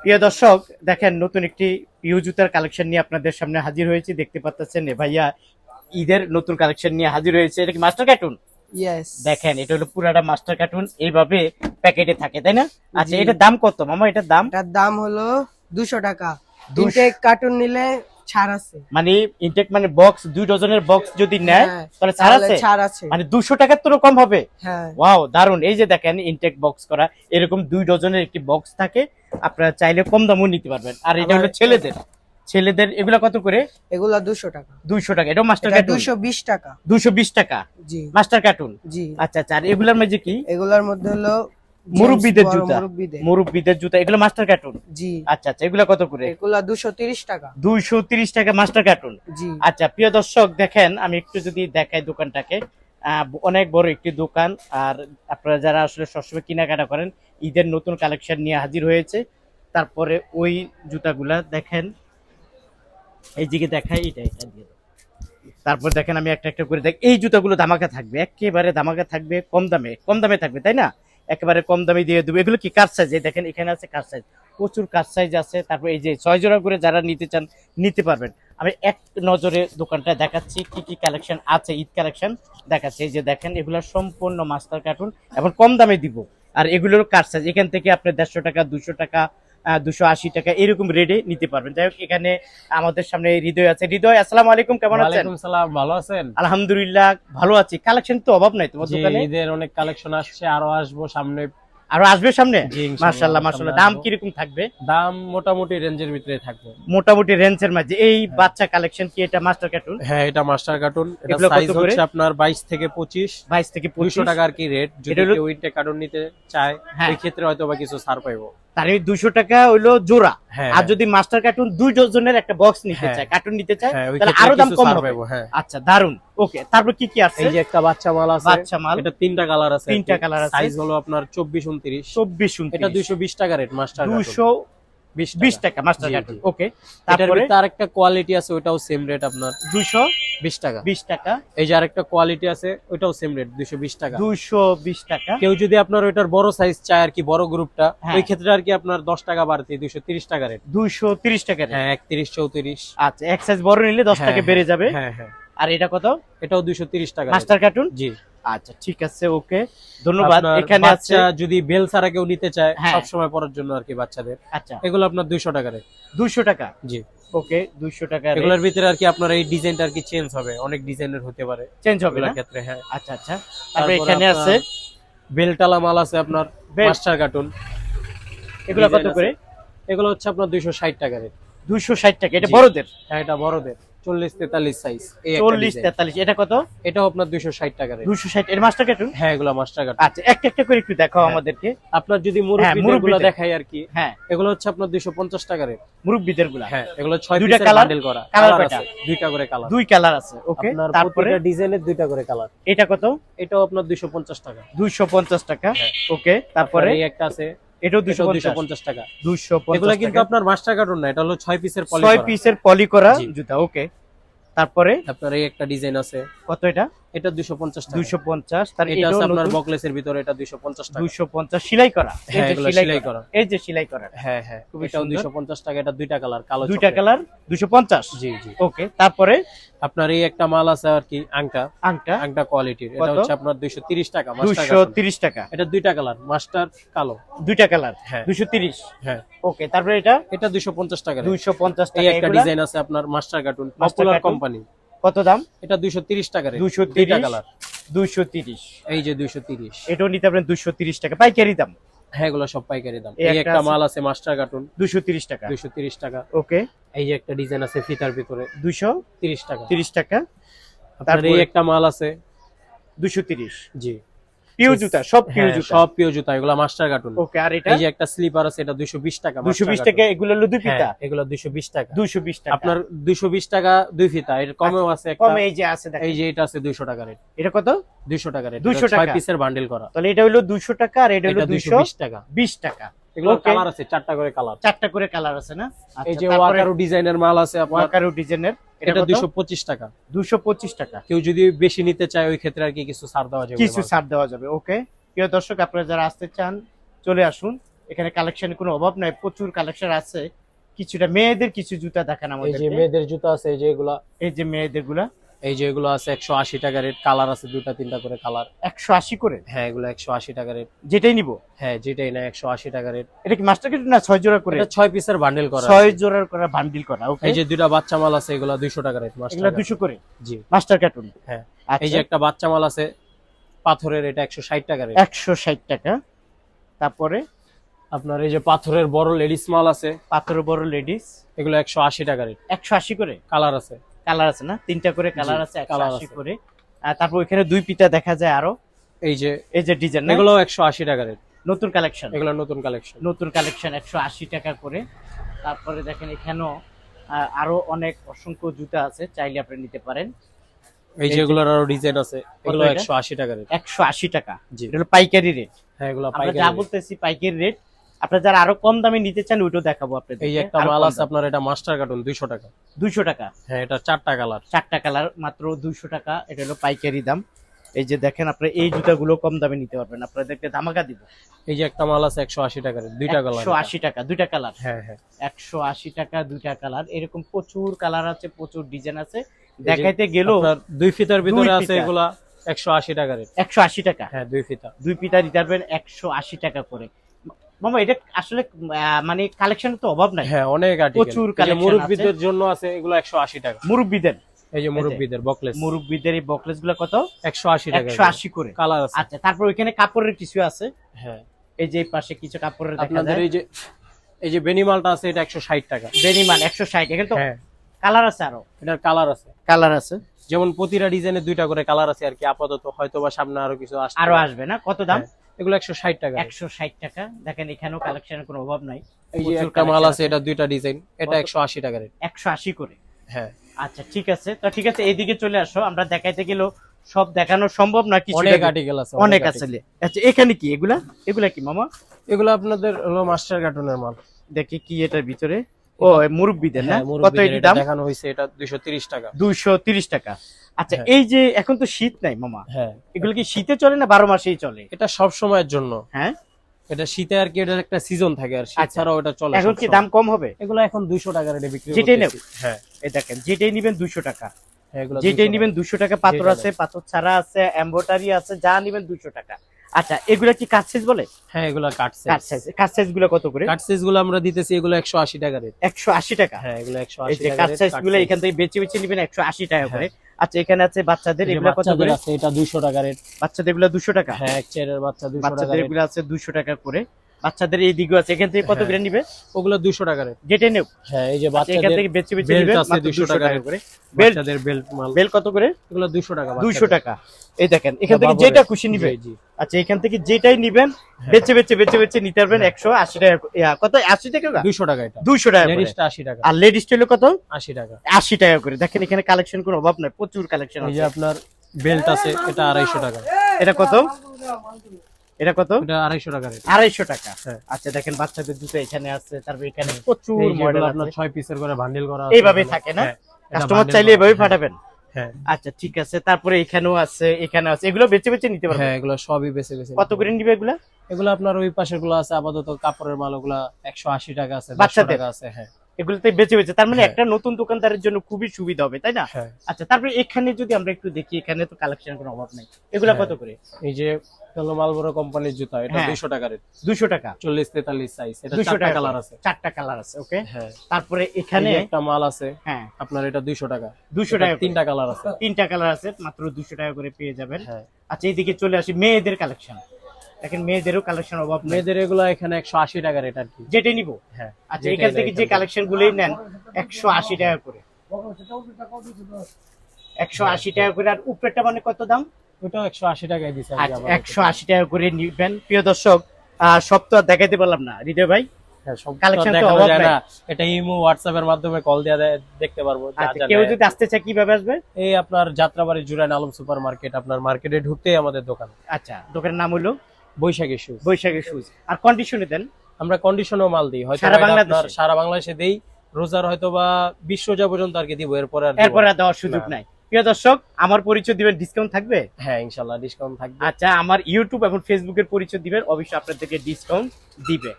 প্রিয় দর্শক দেখেন নতুন একটি পিউ জুতার কালেকশন নিয়ে আপনাদের সামনে হাজির হয়েছি। দেখতে পাচ্ছেন এ ভাইয়া ঈদের নতুন কালেকশন নিয়ে হাজির হয়েছে। এটা কি মাস্টার কার্টুন দেখেন এটা হলো পুরাটা মাস্টার কার্টুন এইভাবে প্যাকেটে থাকে তাই না? আচ্ছা। এটার দাম কত? মামা এটার দাম? এটার দাম হলো দুশো টাকা। দুশো- তিনটে কার্টুন নিলে ছাড় আছে। মানে ইনটেক মানে বক্স দুই ডজনের বক্স যদি নেয় হ্যাঁ, তাহলে ছাড় আছে? ছাড় আছে। মানে দুশো টাকার তো কম হবে? হ্যাঁ। ওয়াও দারুণ এই যে দেখেন ইনটেক বক্স করা এরকম দুই ডজনের একটি বক্স থাকে আপনারা চাইলে কম দামও নিতে পারবেন। আর এটা হলো ছেলেদের। ছেলেদের এগুলা কত করে? এগুলা দুশো টাকা। দুইশো টাকা। এটা মাস্টার কার্টুন দুশো বিশ টাকা। দুশো বিশ টাকা? জি। মাস্টার কার্টুন জি। আচ্ছা আচ্ছা। আর এগুলার মধ্যে কি? এগুলার মধ্যে হলো মুরব্বিদের জুতা। মুরব্বীদের। জুতা। এগুলো মাস্টার কার্টুন জি। আচ্ছা আচ্ছা এগুলা কত করে? এগুলা দুশো তিরিশ টাকা। দুইশো তিরিশ টাকা মাস্টার কার্টুন জি। আচ্ছা প্রিয় দর্শক দেখেন আমি একটু যদি দেখাই দোকানটাকে। অনেক বড় একটি দোকান আর আপনারা যারা আসলে সবসময় কেনাকাটা করেন ঈদের নতুন কালেকশন নিয়ে হাজির হয়েছে। তারপরে ওই জুতাগুলা দেখেন এই দিকে দেখাই এটা এটা দিয়ে তারপর দেখেন আমি একটা একটা করে দেখ এই জুতাগুলো ধামাকা থাকবে একেবারে ধামাকা থাকবে কম দামে কম দামে থাকবে তাই না? একেবারে কম দামি দিয়ে দেবো। এগুলো কি কার সাইজ এই দেখেন, এখানে আছে কার সাইজ প্রচুর কার সাইজ আছে। তারপর এই যে ছয় জোড়া করে যারা নিতে চান, নিতে পারবেন। আমি এক নজরে দোকানটা দেখাচ্ছি, কি কি কালেকশন আছে, ঈদ কালেকশন দেখাচ্ছি। এই যে দেখেন, এগুলো সম্পূর্ণ মাস্টার কার্টুন এখন কম দামে দিব। আর এগুলোর কার সাইজ এখান থেকে আপনি দেড়শো টাকা দুশো টাকা দুশো আশি টাকা এরকম রেটে নিতে পারবেন। যাই হোক এখানে আমাদের সামনে হৃদয় আছে। হৃদয় আসসালাম আলাইকুম কেমন আছেন? ভালো আছেন? আলহামদুলিল্লাহ ভালো আছি। কালেকশন তো অভাব নাই তোমার দোকানে? ঈদের অনেক কালেকশন আসছে আরও আসব সামনে। আরও আসবে সামনে? মাশাল্লাহ মাশাল্লাহ দাম। কীরকম থাকবে? দাম মোটামুটি রেঞ্জের ভিতরে থাকবে। মোটামুটি রেঞ্জের মাঝে। এই বাচ্চা কালেকশন কি এটা মাস্টার কার্টুন? হ্যাঁ এটা মাস্টার কার্টুন। এটা সাইজ হচ্ছে আপনার বাইশ থেকে পঁচিশ। বাইশ থেকে দুইশো পঁচিশশো টাকা আর কি রেট যদি কেউ ইনটে কার্টুন নিতে চায় হ্যাঁ। ওই ক্ষেত্রে হয়তো বা কিছু ছাড় পাইবো। তার টাকা হইল জোড়া। হ্যাঁ আর যদি মাস্টার কার্টুন দুই ডজনের একটা বক্স নিতে হ্যাঁ। চায় কার্টুন নিতে চায় হ্যাঁ তাহলে আরও দাম কম হবে। হ্যাঁ। আচ্ছা দারুণ ওকে তারপর কি কি আছে? এই যে একটা বাচ্চা মাল আছে বাচ্চা মাল। এটা তিনটা কালার আছে তিনটা কালার আছে। সাইজ হলো আপনার চব্বিশ উনত্রিশ। চব্বিশ এটা দুইশো বিশ টাকা রেট মাস্টার দুশো বিশ বিশ টাকা মাস্টার জি, ওকে তারপরে তারপরে? তার একটা কোয়ালিটি আছে ওটাও সেম রেট আপনার। দুশো বিশ টাকা। বিশ টাকা। এই যে আরেকটা কোয়ালিটি আছে ওইটাও সেম রেট দুইশো বিশ টাকা। দুশো বিশ টাকা। কেউ যদি আপনার ওইটার বড় সাইজ চায় আর কি বড় গ্রুপটা হ্যাঁ। ওই ক্ষেত্রে আর কি আপনার দশ টাকা বাড়তি দুইশো তিরিশ টাকা রেট দুশো তিরিশ টাকা rate। হ্যাঁ একত্রিশ চৌত্রিশ। আচ্ছা এক সাইজ বড় নিলে দশ টাকা হ্যাঁ, বেড়ে যাবে। হ্যাঁ হ্যাঁ। আর এটা কত? এটাও দুইশো তিরিশ টাকা মাস্টার কার্টুন জি। আচ্ছা ঠিক আছে ওকে। ধন্যবাদ। এখানে আছে যদি বেল ছাড়া কেউ নিতে চায় হ্যাঁ। সব সময় পরার জন্য আর কি বাচ্চাদের। আচ্ছা। এগুলো আপনার দুইশো টাকা রেট। দুশো টাকা? জি। ওকে দুশো টাকা এগুলোর ভিতরে আর কি আপনার এই ডিজাইনটা আর কি চেঞ্জ হবে অনেক ডিজাইনের হতে পারে। চেঞ্জ হবে না? ক্ষেত্রে হ্যাঁ। আচ্ছা আচ্ছা। তারপরে এখানে আছে বেলটালা মাল আছে আপনার। Master cartoon. এগুলো কত করে? এগুলো হচ্ছে আপনার দুইশো ষাট টাকা রে দুশো ষাট টাকা এটা বড়দের? হ্যাঁ এটা বড়দের। চল্লিশ তেতাল্লিশ সাইজ চল্লিশ তেতাল্লিশ এটা কত? এটাও আপনার দুইশো ষাট টাকা রেট ষাট এর মাস্টার কার্টুন হ্যাঁ এগুলো মাস্টার কার্ড আচ্ছা একটা একটা করে একটু দেখাও হ্যাঁ। আমাদেরকে। আপনার যদি হ্যাঁ। দেখাই আর কি হ্যাঁ। এগুলো হচ্ছে আপনার দুইশো পঞ্চাশ টাকা রেট মুরব্বীদেরগুলা? হ্যাঁ এগুলো ছয় দুইটা পিসের বান্ডেল করা। কালার আছে দুইটা করে কালার দুই কালার আছে ওকে তারপরে? ডিজাইনের দুইটা করে কালার এটা কত? এটাও আপনার দুইশো পঞ্চাশ টাকা। দুইশো পঞ্চাশ টাকা হ্যাঁ। ওকে তারপরে? তারপরে একটা আছে এটাও দুশো এটাও দুইশো পঞ্চাশ। পঞ্চাশ টাকা। দুশো এগুলো কিন্তু আপনার মাস্টার কার্টুন না এটা হলো পিসের পলি পিসের পলি করা জুতা ওকে তারপরে? আপনার এই একটা ডিজাইন আছে। কত এটা? এটা দুইশো পঞ্চাশ টাকা। দুইশো পঞ্চাশ তার এটা আপনার এটা বকলেসের ভিতরে এটা দুইশো পঞ্চাশ টাকা। দুইশো পঞ্চাশ সেলাই করা। এই হ্যাঁ যে সেলাই করা। এই যে সেলাই করা। হ্যাঁ হ্যাঁ খুবই সুন্দর। টাকা এটা দুইটা কালার কালো দুইটা কালার দুশো পঞ্চাশ? জি জি। ওকে তারপরে? আপনার এই একটা মাল আছে আর কি আংটা। আংটা? আংটা কোয়ালিটির। এটা হচ্ছে আপনার দুইশো তিরিশ টাকা মাস্টার দুশো কার্টুন। তিরিশ টাকা। এটা দুইটা কালার মাস্টার কালো। দুইটা কালার হ্যাঁ। দুশো তিরিশ? হ্যাঁ। ওকে তারপরে এটা? এটা দুইশো পঞ্চাশ টাকা rate। দুইশো পঞ্চাশ এই টাকা একটা ডিজাইন আছে আপনার মাস্টার কার্টুন পপুলার কোম্পানি কত দাম? এটা দুইশো তিরিশ টাকা rate। দুশো দুইটা তিরিশ কালার। দুইশো তিরিশ। এই যে দুইশো তিরিশ। এটাও নিতে পারেন দুশো তিরিশ টাকা। পাইকারি দাম? হ্যাঁ এগুলো সব পাইকারি দাম। এই একটা মাল আছে মাস্টার কার্টুন। দুশো তিরিশ টাকা। দুইশো তিরিশ টাকা। ওকে। এই যে একটা ডিজাইন আছে ফিতার ভিতরে। দুশো তিরিশ টাকা। তিরিশ টাকা। তারপরে- এই একটা মাল আছে। দুশো তিরিশ। জি। পিউ জুতা সব পিউ হ্যাঁ, জুতা। সব পিও জুতা এগুলো মাস্টার কার্টুন ওকে আর এটা? এই যে একটা স্লিপার আছে এটা দুইশো বিশ টাকা দুশো master বিশ cartoon। টাকা এগুলো হলো দুই পিতা হ্যাঁ, এগুলো দুইশো বিশ টাকা। দুশো বিশ টাকা। আপনার দুইশো বিশ টাকা দুই ফিতা এর কমেও আছে একটা। কমে এই যে আছে দেখেন। এই যে এটা আছে দুইশো টাকা রেট এটা কত? দুইশো টাকা রেট 200 ছয় টাকা। পিসের বান্ডেল করা। তাহলে এটা হলো 200 টাকা আর এটা হলো এটা দুইশো দুশো বিশ টাকা। বিশ টাকা। এগুলো কালার আছে চারটা করে কালার চারটা করে কালার আছে না? এই যে ওয়াকারু ডিজাইনের মাল আছে আপনার ওয়াকারু ডিজাইনের এটা এটা দুইশো পঁচিশ টাকা। দুশো পঁচিশ টাকা। কেউ যদি বেশি নিতে চায় ওই ক্ষেত্রে আর কি কিছু ছাড় দেওয়া যাবে কিছু ছাড় দেওয়া যাবে ওকে প্রিয় দর্শক আপনারা যারা আসতে চান চলে আসুন। এখানে কালেকশনের কোনো অভাব নাই প্রচুর কালেকশন আছে। কিছুটা মেয়েদের কিছু জুতা দেখান এই আমাদের যে মেয়েদের জুতা আছে এই যে এগুলা। এই যে মেয়েদেরগুলা। এই যে এগুলো আছে একশো আশি টাকা রেট কালার আছে দুটা তিনটা করে কালার। একশো আশি করে? হ্যাঁ এগুলো একশো আশি টাকা রেট। যেটাই নিবো? হ্যাঁ যেটাই না একশো আশি টাকা রেট। এটা কি মাস্টার কিট না ছয় জোড়া করে? ছয় পিসের বান্ডেল করা ছয়। জোড়ার করা বান্ডিল করা এই যে দুইটা বাচ্চা মাল আছে এগুলো দুইশো টাকা রেট এগুলা দুশো করে? জি। মাস্টার কার্টুন হ্যাঁ। আচ্ছা। এই যে একটা বাচ্চা মাল আছে পাথরের এটা একশো ষাট টাকা রেট। একশো ষাট টাকা। তারপরে? আপনার এই যে পাথরের বড় লেডিস মাল আছে পাথরের বড় লেডিস এগুলো একশো আশি টাকা রেট। একশো আশি করে? কালার আছে। কালার আছে না? তিনটা করে কালার আছে একশো। করে। তারপর ওইখানে দুই পিতা দেখা যায় আরও। এই যে এই যে ডিজাইন এগুলো একশো আশি টাকা রেট। নতুন কালেকশন এগুলো নতুন কালেকশন নতুন কালেকশন একশো আশি টাকা করে। তারপরে দেখেন এখানেও আরও অনেক অসংখ্য জুতা আছে চাইলে আপনি নিতে পারেন। এই এই যে যে- এগুলোর আরও ডিজাইন আছে এগুলো এটা? একশো আশি টাকা রেট। একশো আশি টাকা। জি। এটা পাইকারি রেট। হ্যাঁ এগুলো আমরা পাইকারি যা বলতেছি পাইকারি রেট আপনারা যারা আরও কম দামে নিতে চান ওইটাও দেখাবো আপনাদের এই একটা মাল আছে আপনার এটা মাস্টার কার্টুন দুইশো টাকা। দুইশো টাকা। হ্যাঁ এটা চারটা কালার। চারটা কালার মাত্র দুইশো টাকা। এটা হলো পাইকারি দাম। এই যে দেখেন আপনারা এই জুতাগুলো কম দামে নিতে পারবেন। আপনাদেরকে ধামাকা দিব। এই যে একটা মাল আছে একশো আশি টাকা রেট দুইটা কালার একশো আশি টাকা দুইটা কালার। হ্যাঁ হ্যাঁ। একশো আশি টাকা দুইটা কালার। এরকম প্রচুর কালার আছে প্রচুর ডিজাইন আছে। দেখাইতে গেল আপনার দুই ফিতার ভিতরে আছে এগুলা একশো আশি টাকা রেট একশো আশি টাকা। হ্যাঁ দুই ফিতা। দুই পিতা দিতে পারবেন একশো আশি টাকা করে। মামা এটা আসলে মানে কালেকশন তো অভাব নাই। হ্যাঁ অনেক প্রচুর মুরব্বীদের জন্য আছে এগুলো একশো আশি টাকা। মুরব্বীদের। এই যে মুরব্বীদের বকলেস মুরব্বীদের এই বকলেসগুলো কত? একশো আশি টাকা। একশো আশি করে। কালার আছে। আচ্ছা তারপর ওইখানে কাপড়ের কিছু আছে? হ্যাঁ। এই যে পাশে কিছু কাপড়ের দেখা আপনাদের যায়। এই যে এই যে বেনিমালটা আছে এটা একশো ষাট টাকা। বেনিমান একশো ষাট। এখানে তো হ্যাঁ। কালার আছে আরও। এটার কালার আছে। কালার আছে। যেমন প্রতিটা ডিজাইনের দুইটা করে কালার আছে আর কি। আপাতত হয়তো বা সামনে আরও কিছু আসবে আরও আসবে না? কত দাম? হ্যাঁ, এগুলো একশো ষাট টাকা। একশো ষাট টাকা। দেখেন এখানেও কালেকশনের কোনো অভাব নাই। এই যে একটা মাল আছে এটা দুইটা ডিজাইন। এটা কত? একশো আশি টাকা রেট। একশো আশি করে। হ্যাঁ। আচ্ছা ঠিক আছে। তো ঠিক আছে এইদিকে চলে আসো। আমরা দেখাইতে গেলেও সব দেখানো সম্ভব না কিছু অনেক আর্টিকেল আছে অনেক আছে। আচ্ছা এখানে কি? এগুলা? এগুলা কি মামা? এগুলো আপনাদের হলো মাস্টার কার্টুনের মাল। দেখি কি এটার ভিতরে। ও মুরব্বিদের না? হ্যাঁ, কত এটি দাম? দেখানো হয়েছে এটা দুইশো তিরিশ টাকা। দুইশো তিরিশ টাকা। আচ্ছা হ্যাঁ। এই যে এখন তো শীত নাই মামা। হ্যাঁ। এগুলো কি শীতে চলে না বারো মাসেই চলে? এটা সব সময়ের জন্য। হ্যাঁ? এটা শীতে আর কি এটা একটা সিজন থাকে আর শীত আচ্ছা। ছাড়াও এটা চলে এখন কি দাম কম হবে? এগুলো এখন দুইশো টাকা রেটে বিক্রি যেটাই করতেছি। হ্যাঁ। এই দেখেন যেটাই নিবেন দুইশো টাকা। হ্যাঁ, এগুলো যেটাই 200 নিবেন দুইশো টাকা পাথর আছে পাথর ছাড়া আছে এম্বোটারি আছে যা নিবেন দুইশো টাকা। আচ্ছা এগুলা কি কাঠ সাইজ বলে? হ্যাঁ এগুলো কাট সাইজ কাঠ সাইজগুলো কত করে? কাট সাইজগুলো আমরা দিতেছি এগুলো একশো আশি টাকা রেট একশো আশি টাকা? হ্যাঁ এগুলো একশো এই আশি যে টাকা সাইজগুলো এখান থেকে বেছে বেছে নিবেন একশো আশি টাকা করে। হ্যাঁ। আচ্ছা এখানে আছে বাচ্চাদের যে কত করে? আছে এটা দুইশো টাকা রেট বাচ্চাদের এগুলা দুশো টাকা? হ্যাঁ এক চেয়ারের বাচ্চা দুইশো টাকা বাচ্চাদের এগুলো আছে দুশো টাকা করে। বাচ্চাদের এই দিকেও আছে। এখান থেকে কত হ্যাঁ। করে নিবে? ওগুলো দুইশো টাকা রেট যেটা নেব হ্যাঁ এই যে আচ্ছা, এখান থেকে বেছে belt মাত্র 200 দুশো টাকা করে। বাচ্চাদের বেল্ট মাল। বেল কত করে? এগুলো দুইশো টাকা দুইশো বাচ্চাদের। টাকা। এই দেখেন এখান থেকে যেটা খুশি নিবে। জি। আচ্ছা এখান থেকে যেটাই নিবেন হ্যাঁ। বেছে বেছে বেছে বেছে নিতে পারবেন একশো আশি টাকা কত? আশি টাকা দুইশো টাকা এটা। দুইশো টাকা আশি টাকা। আর লেডিস হলো কত? আশি টাকা। আশি টাকা করে। দেখেন এখানে কালেকশন কোনো অভাব নাই প্রচুর কালেকশন আছে। আপনার বেল্ট আছে এটা আড়াইশো টাকা। এটা কত? এটা কত? এটা আড়াইশো টাকা আড়াইশো টাকা। হ্যাঁ। আচ্ছা দেখেন বাচ্চাদের জুতো এখানে আছে তারপর এখানে প্রচুর মডেল আপনার ছয় পিসের করে বান্ডিল করা এইভাবে থাকে না? হ্যাঁ, কাস্টমার চাইলে। এভাবে হ্যাঁ, পাঠাবেন। হ্যাঁ। আচ্ছা ঠিক আছে। তারপরে এখানেও আছে এখানে আছে। এগুলো বেছে বেছে নিতে পারবেন হ্যাঁ এগুলো সবই বেছে বেছে কত করে নিবে এগুলো? এগুলো আপনার ওই পাশেরগুলো আছে আপাতত কাপড়ের মাল ওগুলা একশো আশি টাকা আছে বাচ্চাদের? বাচ্চাদের? টাকা আছে হ্যাঁ। এগুলোতে বেঁচে বেছে তার মানে হ্যাঁ। একটা নতুন দোকানদারের জন্য খুবই সুবিধা হবে তাই না? হ্যাঁ। আচ্ছা তারপরে এখানে যদি আমরা একটু দেখি এখানে তো কালেকশন কোনো অভাব নাই। এগুলা হ্যাঁ। কত করে? এই যে হলো কোম্পানির জুতা এটা। দুইশো টাকা রেট দুশো টাকা। চল্লিশ তেতাল্লিশ সাইজ এটা চারটা কালার আছে। চারটা কালার আছে ওকে হ্যাঁ। তারপরে এখানে একটা মাল আছে হ্যাঁ। আপনার এটা দুইশো টাকা। দুশো এটা টাকা তিনটা কালার আছে। তিনটা কালার আছে মাত্র দুশো টাকা করে পেয়ে যাবেন। আচ্ছা এইদিকে চলে আসি মেয়েদের কালেকশন দেখেন মেয়েদেরও কালেকশন অভাব মেয়েদের এগুলো এখানে একশো আশি টাকা রেট আর কি। যেটা নিব। হ্যাঁ আচ্ছা এখান থেকে যে কালেকশন গুলোই নেন একশো আশি টাকা করে। একশো আশি টাকা করে আর উপরেরটা মানে কত দাম? ওটাও একশো আশি টাকায় দিছে আচ্ছা একশো আশি টাকা করে নিবেন। প্রিয় দর্শক সব তো আর দেখাইতে পারলাম না হৃদয় ভাই। collection তো অভাব নাই। এটা ইমো হোয়াটসঅ্যাপ এর মাধ্যমে কল দিয়ে দেয়- দেখতে পারব যা যা কেউ যদি আসতে চায় কীভাবে আসবে? এই আপনার যাত্রাবাড়ি জুরাইন আলম সুপার মার্কেট আপনার মার্কেটে ঢুকতেই আমাদের দোকান। আচ্ছা দোকানের নাম হলো? বৈশাখী শুজ বৈশাখী সুজ আর কন্ডিশনে দেন। আমরা কন্ডিশনও মাল দিই। হয়তো সারা বাংলাদেশে? সারা বাংলাদেশে দেই রোজার হয়তো বা বিশ রোজা পর্যন্ত আর কি দিব এরপরে আর এরপরে আর দেওয়ার সুযোগ নাই। প্রিয় দর্শক আমার পরিচয় দিবেন ডিসকাউন্ট থাকবে? হ্যাঁ ইনশাল্লাহ ডিসকাউন্ট থাকবে। আচ্ছা আমার ইউটিউব এবং ফেসবুকের পরিচয় দিবেন অবশ্যই আপনাদেরকে ডিসকাউন্ট দিবে।